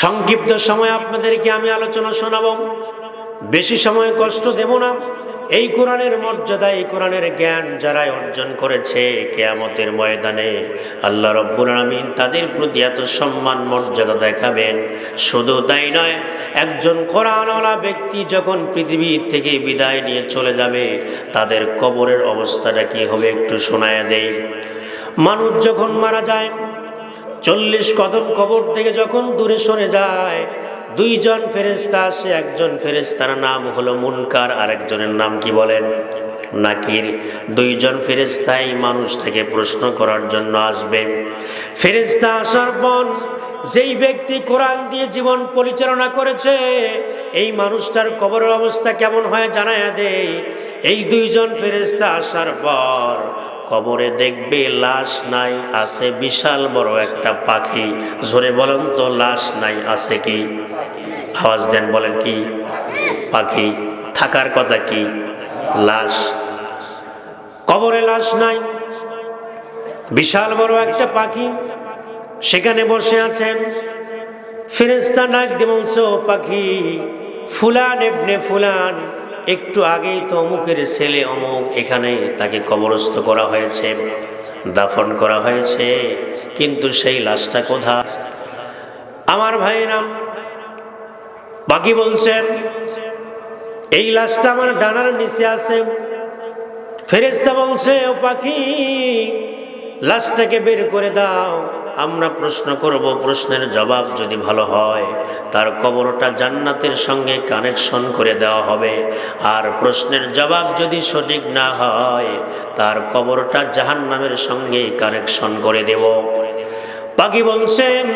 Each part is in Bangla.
সংক্ষিপ্ত সময় আপনাদেরকে আমি আলোচনা শোনাব। বেশি সময় কষ্ট দেব না। এই কোরআনের মর্যাদা, এই কোরআনের জ্ঞান যারা অর্জন করেছে কেয়ামতের ময়দানে, আল্লাহ রব্বুল আলমিন তাদের প্রতি এত সম্মান, মর্যাদা দেখাবেন। শুধু তাই নয়, একজন কোরআনওয়ালা ব্যক্তি যখন পৃথিবীর থেকে বিদায় নিয়ে চলে যাবে, তাদের কবরের অবস্থাটা কি হবে একটু শোনায়া দেয় মানুষ যখন মারা যায় চল্লিশ কদম কবর থেকে যখন দূরে সরে যায়, দুইজন ফেরেস্তা আসে, একজন ফেরেস্তার নাম হলো মুনকার আর একজনের নাম কি বলেন? নাকির। দুইজন ফেরেস্তাই মানুষ থেকে প্রশ্ন করার জন্য আসবে। ফেরেস্তা আসার পর যেই ব্যক্তি কোরআন দিয়ে জীবন পরিচালনা করেছে, এই মানুষটার কবরের অবস্থা কেমন হয় জানায়া দেয় এই দুইজন ফেরেস্তা আসার পর কবরে দেখবে লাশ নাই, আছে বিশাল বড় একটা পাখি। জোরে বলেন তো, লাশ নাই, আছে কি? আওয়াজ দেন, বলেন কি? পাখি, থাকার কথা কি? লাশ। কবরে লাশ নাই, বিশাল বড় একটা পাখি, সেখানে বসে আছেন ফেরেস্তা দিয়ে বলছে পাখি, ফুলান এবনে ফুলান একটু আগেই তো অমুকের ছেলে অমুক, এখানে তাকে কবরস্থ করা হয়েছে, দাফন করা হয়েছে, কিন্তু সেই লাশটা কোথা আমার ভাইরা বাকি বলছেন, এই লাশটা আমার ডানার নিচে আছে। ফেরেস্তা বলছে, ও পাখি, লাশটাকে বের করে দাও। আমরা প্রশ্ন করব, প্রশ্নের জবাব যদি ভালো হয়, তার কবরটা জান্নাতের সঙ্গে কানেকশন করে দেওয়া হবে। আর প্রশ্নের জবাব যদি সঠিক না হয়, তার কবরটা জাহান্নামের সঙ্গে কানেকশন করে দেব। পাখি বলছেন,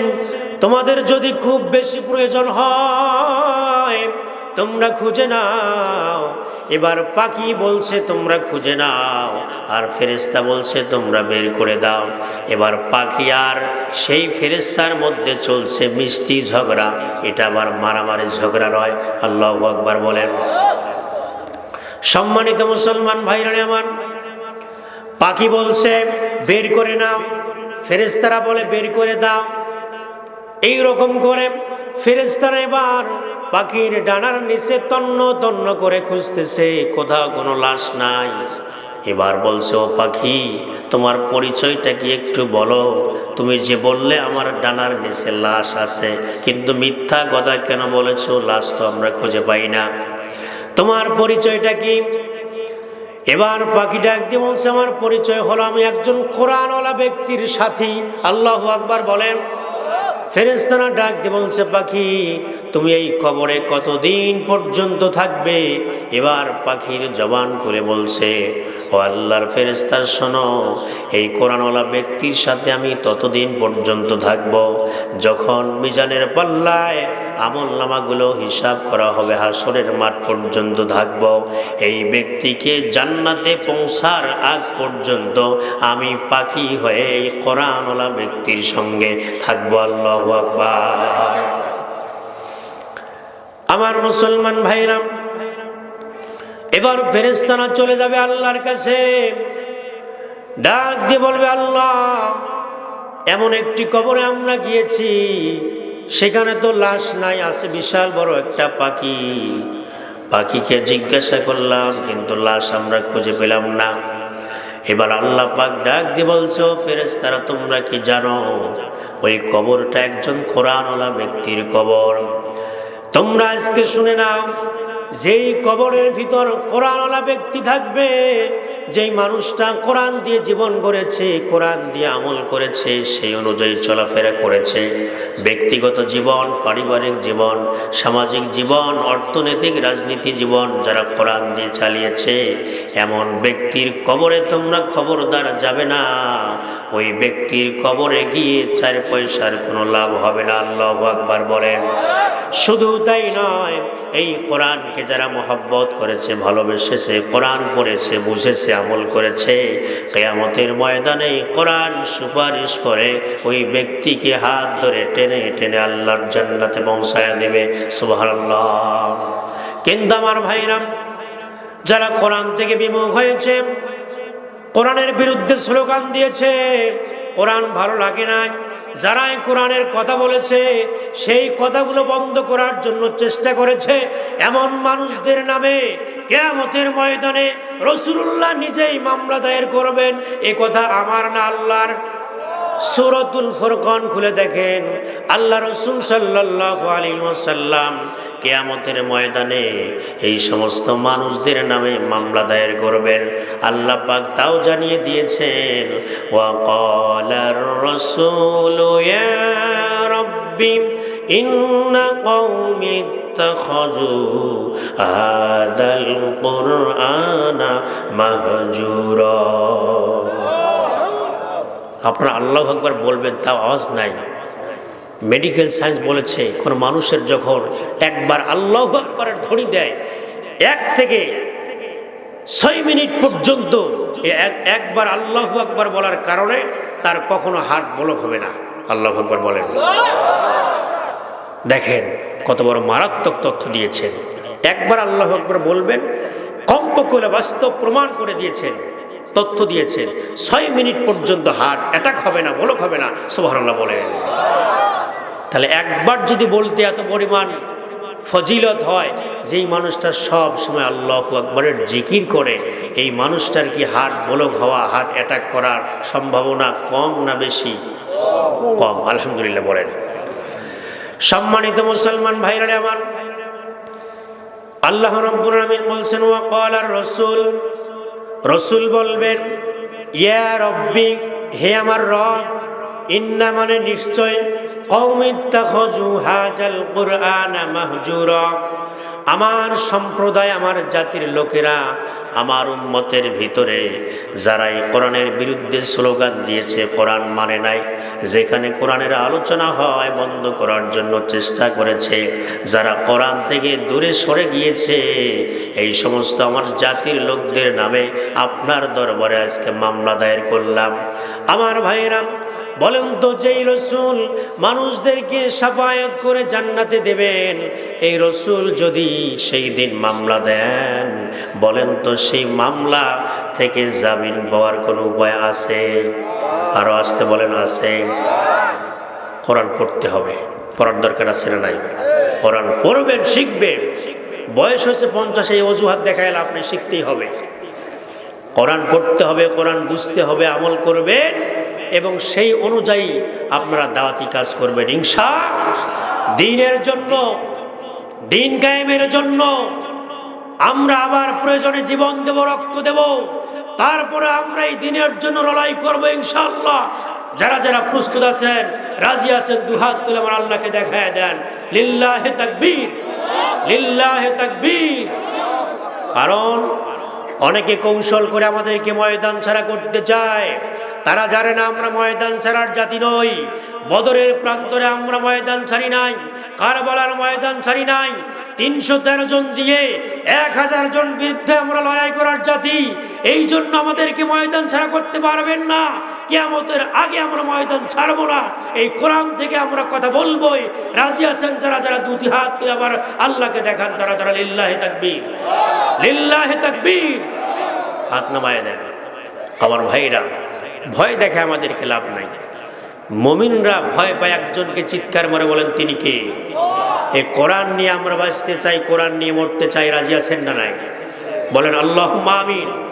তোমাদের যদি খুব বেশি প্রয়োজন হয়, তোমরা খুঁজে নাও। এবার পাখি বলছে, তোমরা খুঁজে নাও। আর ফেরেস্তা বলছে, তোমরা বের করে দাও। এবার পাখি আর সেই ফেরেস্তার মধ্যে চলছে মিষ্টি ঝগড়া। এটা আবার মারামারি ঝগড়া নয়, আল্লাহ আকবার বলেন। সম্মানিত মুসলমান ভাইরা আমার, পাখি বলছে, বের করে নাও। ফেরেস্তারা বলে, বের করে দাও। এই রকম করে ফেরেস্তারা এবার পাখির ডানার নিচে তন্ন তন্ন করে খুঁজতেছে, কোথাও কোনো লাশ নাই। এবার বলছে, ও পাখি, তোমার পরিচয়টা কি একটু বলো? তুমি যে বললে আমার ডানার নিচে লাশ আছে, কিন্তু মিথ্যা কথা কেন বলেছ? লাশ তো আমরা খুঁজে পাই না। তোমার পরিচয়টা কি? এবার পাখিটা একদিন বলছে, আমার পরিচয় হলো আমি একজন কোরআনওয়ালা ব্যক্তির সাথী। আল্লাহ আকবার বলেন। ফেরেস্তানা ডাক দিয়ে বলছে, পাখি তুমি এই কবরে কতদিন পর্যন্ত থাকবে? এবার পাখির জবান করে বলছে, ও আল্লাহর ফেরেস্তার শোনো, এই কোরআনওয়ালা ব্যক্তির সাথে আমি ততদিন পর্যন্ত থাকব। যখন মিজানের পাল্লায় আমল নামাগুলো হিসাব করা হবে, হাসরের মাঠ পর্যন্ত থাকব। এই ব্যক্তিকে জান্নাতে পৌঁছার আগ পর্যন্ত আমি পাখি হয়ে এই কোরআনওয়ালা ব্যক্তির সঙ্গে থাকব। আল্লাহ আকবার। আমার মুসলমান ভাইরাম এবার ফেরেস্তানা চলে যাবে আল্লাহর কাছে। ডাক দিয়ে বলবে, আল্লাহ, এমন একটি কবরে আমরা গিয়েছি, সেখানে তো লাশ নাই, আছে বিশাল বড় একটা পাখি। পাখিকে জিজ্ঞাসা করলাম, কিন্তু লাশ আমরা খুঁজে পেলাম না। এবার আল্লাহ পাক ডাক দিয়ে বলছো ফেরেস্তারা তোমরা কি জানো, ওই কবরটা একজন কোরআনওয়ালা ব্যক্তির কবর? তোমরা আজকে শুনে নাও, যেই কবরের ভিতর কোরআনওয়ালা ব্যক্তি থাকবে, যেই মানুষটা কোরআন দিয়ে জীবন করেছে কোরআন দিয়ে আমল করেছে, সেই অনুযায়ী চলাফেরা করেছে। ব্যক্তিগত জীবন, পারিবারিক জীবন, সামাজিক জীবন, অর্থনৈতিক, রাজনীতি জীবন যারা কোরআন দিয়ে চালিয়েছে, এমন ব্যক্তির কবরে তোমরা খবরদার যাবে না। ওই ব্যক্তির কবরে গিয়ে চার পয়সার কোনো লাভ হবে না, আল্লাহ আকবার বলেন। শুধু তাই নয়, এই কোরআনকে যারা মহব্বত করেছে, ভালোবেসেছে, কোরআন পড়েছে, বুঝেছে, আমল করেছে, কেয়ামতের ময়দানে কোরআন সুপারিশ করে ওই ব্যক্তিকে হাত ধরে টেনে টেনে আল্লাহর জান্নাতে পৌঁছায় দেবে। সুবহানাল্লাহ। কিন্তু আমার ভাইরা, যারা কোরআন থেকে বিমুখ হয়েছে, কোরআনের বিরুদ্ধে স্লোগান দিয়েছে, কোরআন ভালো লাগে না যারা কোরআনের কথা বলেছে, সেই কথাগুলো বন্ধ করার জন্য চেষ্টা করেছে এমন মানুষদের নামে কেয়ামতের ময়দানে রসুল্লাহ নিজেই মামলা দায়ের করবেন। এ কথা আমার না আল্লাহর। সুরতুল ফুরকান খুলে দেখেন আল্লাহ রসুল সাল্লাহ আলী ওয়াসাল্লাম কেয়ামতের ময়দানে এই সমস্ত মানুষদের নামে মামলা দায়ের করবেন আল্লাহ পাক তাও জানিয়ে দিয়েছেন ওয়াকালার রসুল ইয়া রব্বি ইন্না কওমি اتخذوا هذا القرآن مهجورا আপনারা আল্লাহ আকবার বলবেন, তাও আওয়াজ নাই। মেডিকেল সায়েন্স বলেছে, কোন মানুষের যখন একবার আল্লাহ আকবরের ধ্বনি দেয়, এক থেকে ছয় মিনিট পর্যন্ত একবার আল্লাহ আকবার বলার কারণে তার কখনো হাত বলক হবে না। আল্লাহ আকবার বলেন। দেখেন, কত বড় মারাত্মক তথ্য দিয়েছেন। একবার আল্লাহ আকবর বলবেন, কমপক্ষে বাস্তব প্রমাণ করে দিয়েছেন। তথ্য দিয়েছেন। ছয় মিনিট পর্যন্ত হার্ট অ্যাটাক হবে না, বলক হবে না, সুবহানাল্লাহ বলেন। তাহলে একবার যদি বলতে এত পরিমাণ ফজিলত হয়, যেই মানুষটা সব সময় আল্লাহ আকবরের জিকির করে, এই মানুষটার কি হার্ট বলক হওয়া, হার্ট অ্যাটাক করার সম্ভাবনা কম না বেশি? কম, আলহামদুলিল্লাহ বলেন। সম্মানিত মুসলমান ভাইরা আমার, আল্লাহ রব্বুল আমিন বলছেন, ওয়া ক্বালার রাসূল রসুল বলবেন ইয়া রব্বি হে আমার রব ইন্না মানে নিশ্চয় কৌমিত্তাখজু হাজাল কুরআন মাহজুরা। আমার সম্প্রদায়, আমার জাতির লোকেরা, আমার উম্মতের ভিতরে যারা এই কোরআনের বিরুদ্ধে স্লোগান দিয়েছে, কোরআন মানে নাই, যেখানে কোরআনের আলোচনা হয় বন্ধ করার জন্য চেষ্টা করেছে, যারা কোরআন থেকে দূরে সরে গিয়েছে, এই সমস্ত আমার জাতির লোকদের নামে আপনার দরবারে আজকে মামলা দায়ের করলাম। আমার ভাইয়েরা বলেন তো যেই রসুল মানুষদেরকে সাফায়াত করে জান্নাতে দেবেন, এই রসুল যদি সেই দিন মামলা দেন, বলেন তো সেই মামলা থেকে জামিন পাওয়ার কোনো উপায় আছে? আরও আসতে বলেন, আছে। কোরআন পড়তে হবে। পড়ার দরকার আছে না নাই? কোরআন পড়বেন, শিখবেন। বয়স হচ্ছে পঞ্চাশ, এই অজুহাত দেখাইলে আপনি শিখতেই হবে। কোরআন পড়তে হবে, কোরআন বুঝতে হবে, আমল করবেন। এবং সেই অনুযায়ী আপনারা দাওয়াতি কাজ করবেন, ইনশা দিনের জন্য, দিন কায়েমের জন্য। আমরা আবার প্রয়োজনে জীবন দেব, রক্ত দেব। তারপরে আমরা এই দিনের জন্য লড়াই করব, ইনশাআল্লাহ। যারা যারা প্রস্তুত আছেন, রাজি আছেন, দুহাত তুলে আমার আল্লাহকে দেখায় দেন। লিল্লাহে তাকবীর লিল্লাহে তাকবীর। কারণ অনেকে কৌশল করে আমাদেরকে ময়দান ছাড়া করতে চায়। তারা জানে না আমরা ময়দান ছাড়ার জাতি নই। বদরের প্রান্তরে আমরা ময়দান ছাড়ি নাই, কারবালার ময়দান ছাড়ি নাই। তিনশো তেরো জন দিয়ে এক হাজার জন বিরুদ্ধে আমরা লড়াই করার জাতি। এই জন্য আমাদেরকে ময়দান ছাড়া করতে পারবেন না। কেয়ামতের আগে আমরা ময়দান ছাড়বো না। এই কোরআন থেকে আমরা কথা বলবোই। রাজি আছেন যারা যারা দুটি হাত তুই আবার আল্লাহকে দেখান, তারা তারা লিল্লাহে তাকবীর। লিল্লাহে তাকবীর। হাত নামায় দেন। আমার ভাইরা, ভয় দেখে আমাদেরকে লাভ নাই। মমিনরা ভয় পায় একজনকে চিৎকার মারে বলেন, তিনি কে? এই কোরআন নিয়ে আমরা বাঁচতে চাই, কোরআন নিয়ে মরতে চাই, রাজি আছেন না নাই? বলেন আল্লাহ আমিন।